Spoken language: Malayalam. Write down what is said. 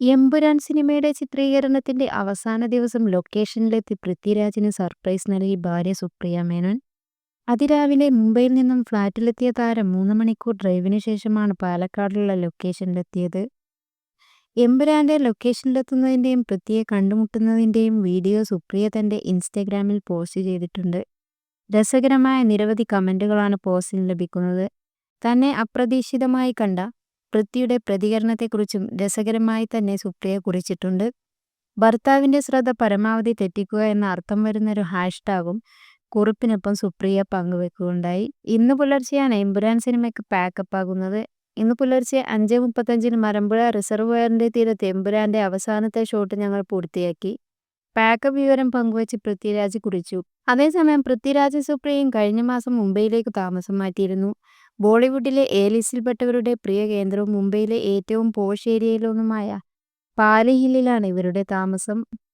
എമ്പുരാൻ സിനിമയുടെ ചിത്രീകരണത്തിന്റെ അവസാന ദിവസം ലൊക്കേഷനിലെത്തി പൃഥ്വിരാജിന് സർപ്രൈസ് നൽകി ഭാര്യ സുപ്രിയ മേനോൻ. അതിരാവിലെ മുംബൈയിൽ നിന്നും ഫ്ളാറ്റിലെത്തിയ താരം മൂന്ന് മണിക്കൂർ ഡ്രൈവിന് ശേഷമാണ് പാലക്കാടുള്ള ലൊക്കേഷനിലെത്തിയത്. എമ്പുരാന്റെ ലൊക്കേഷനിലെത്തുന്നതിന്റെയും പൃഥ്വിയെ കണ്ടുമുട്ടുന്നതിന്റെയും വീഡിയോ സുപ്രിയ തന്റെ ഇൻസ്റ്റഗ്രാമിൽ പോസ്റ്റ് ചെയ്തിട്ടുണ്ട്. രസകരമായ നിരവധി കമന്റുകളാണ് പോസ്റ്റിന് ലഭിക്കുന്നത്. തന്നെ അപ്രതീക്ഷിതമായി കണ്ട പൃഥ്വിയുടെ പ്രതികരണത്തെക്കുറിച്ചും രസകരമായി തന്നെ സുപ്രിയ കുറിച്ചിട്ടുണ്ട്. ഭർത്താവിന്റെ ശ്രദ്ധ പരമാവധി തെറ്റിക്കുക എന്ന അർത്ഥം വരുന്നൊരു ഹാഷ്ടാഗും കുറിപ്പിനൊപ്പം സുപ്രിയ പങ്കുവെക്കുകയുണ്ടായി. ഇന്ന് പുലർച്ചെയാണ് എമ്പുരാൻ സിനിമയ്ക്ക് പാക്കപ്പ് ആകുന്നത് ഇന്ന് പുലർച്ചെ അഞ്ച് മുപ്പത്തഞ്ചിന് മലമ്പുഴ റിസർവയറിന്റെ തീരത്ത് എംബുരാന്റെ അവസാനത്തെ ഷോട്ട് ഞങ്ങൾ പൂർത്തിയാക്കി. പാക്കപ്പ് വിവരം പങ്കുവച്ച് പൃഥ്വിരാജ് കുറിച്ചു. അതേസമയം പൃഥ്വിരാജ് സുപ്രിയയും കഴിഞ്ഞ മാസം മുംബൈയിലേക്ക് താമസം മാറ്റിയിരുന്നു. ബോളിവുഡിലെ എ ലിസ്റ്റിൽപ്പെട്ടവരുടെ പ്രിയ കേന്ദ്രവും മുംബൈയിലെ ഏറ്റവും പോഷ് ഏരിയയിലൊന്നുമായ പാലി ഹില്ലിലാണ് ഇവരുടെ താമസം.